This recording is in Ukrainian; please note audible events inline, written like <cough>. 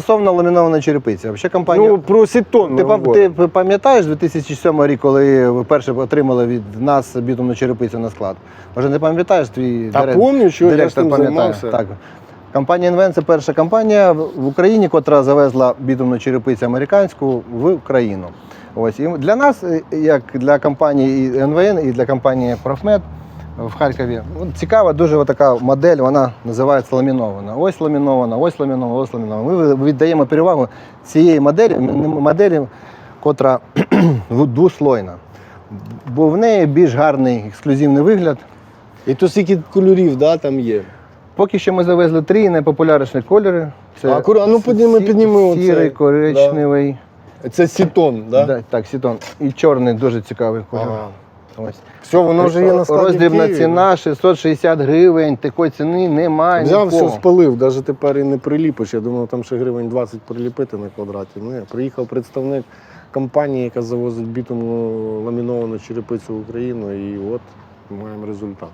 Стосовно ламінованої черепиці. Взагалі компанія. Ну, про сітон. Ти, пам- ти пам'ятаєш 2007 рік, коли ви перше отримали від нас бітумну черепицю на склад? Може, не пам'ятаєш твій Та дирек- помню, що я директор тим пам'ятає? займався. Так. Компанія Інвен це перша компанія в Україні, котра завезла бітумну черепицю американську в Україну. Ось і для нас, е, як для компанії НВН, і для компанії Профмед в Харкові, цікава дуже така модель, вона називається ламінована. Ось ламінована, ось ламінована, ось ламінована. Ми віддаємо перевагу цієї моделі, моделі котра <clears throat> двослойна. Бо в неї більш гарний ексклюзивний вигляд. І то скільки кольорів да, там є. Поки що ми завезли три найпопулярніші кольори. А, кура- ну, підніми- підніми сірий, коричневий. Це сітон, да? Да, так, сітон. І чорний дуже цікавий кольор. Ага. Ось. Все, воно вже є на складі. в Роздрібна Києві. ціна 660 гривень. Такої ціни немає. Взяв, нікого. все спалив, навіть тепер і не приліпиш. Я думав, там ще гривень 20 приліпити на квадраті. Ну, приїхав представник компанії, яка завозить бітумну ламіновану черепицю в Україну, і от маємо результат.